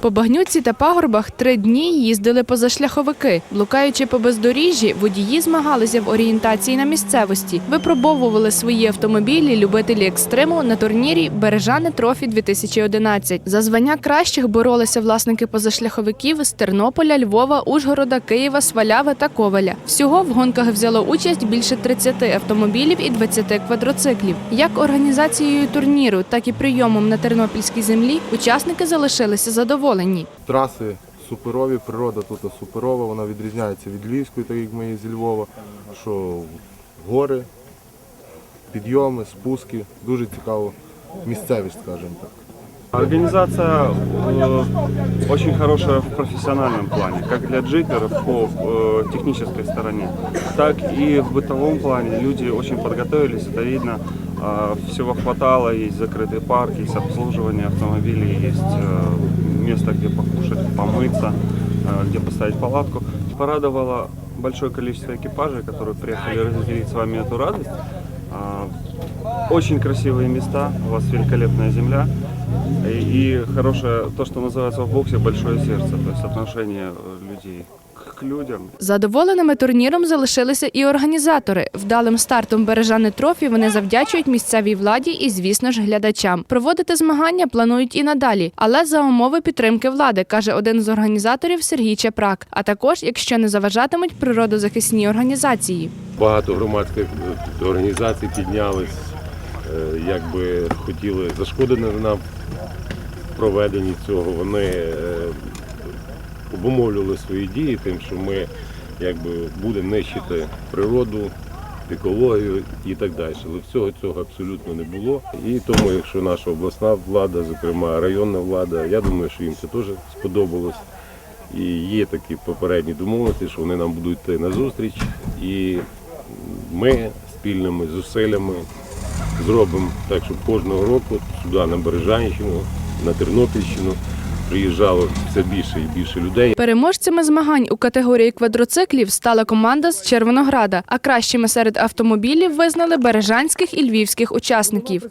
По багнюці та пагорбах три дні їздили позашляховики. Блукаючи по бездоріжжі, водії змагалися в орієнтації на місцевості, випробовували свої автомобілі любителі екстриму на турнірі Бережани Трофі 2011. За звання кращих боролися власники позашляховиків з Тернополя, Львова, Ужгорода, Києва, Сваляви та Коваля. Всього в гонках взяло участь більше 30 автомобілів і 20 квадроциклів. Як організацією турніру, так і прийомом на тернопільській землі учасники залишилися задоволені Траси суперові, природа тут суперова, вона відрізняється від Львівської, так як ми є зі Львова, що гори, підйоми, спуски, дуже цікаво місцевість, скажімо так. Организация э, очень хорошая в профессиональном плане, как для джиперов по э, технической стороне, так и в бытовом плане. Люди очень подготовились, это видно. Э, всего хватало, есть закрытый парк, есть обслуживание автомобилей, есть э, место, где покушать, помыться, э, где поставить палатку. Порадовало большое количество экипажей, которые приехали разделить с вами эту радость. А, Очень красивые места, у вас великолепная земля и, хорошее, то, что называется в боксе, большое сердце, то есть отношение людей к, людям. Задоволеними турніром залишилися і організатори. Вдалим стартом бережани трофі вони завдячують місцевій владі і, звісно ж, глядачам. Проводити змагання планують і надалі, але за умови підтримки влади, каже один з організаторів Сергій Чепрак. А також, якщо не заважатимуть природозахисні організації. Багато громадських е, організацій піднялись, е, якби хотіли зашкодити нам проведенні цього. Вони е, обумовлювали свої дії тим, що ми якби будемо нищити природу, екологію і так далі. Але всього цього абсолютно не було. І тому, якщо наша обласна влада, зокрема районна влада, я думаю, що їм це теж сподобалось. І є такі попередні домовленості, що вони нам будуть йти на зустріч, і ми спільними зусиллями зробимо так, щоб кожного року сюди на Бережанщину, на Тернопільщину приїжджало все більше і більше людей. Переможцями змагань у категорії квадроциклів стала команда з Червонограда, а кращими серед автомобілів визнали бережанських і львівських учасників.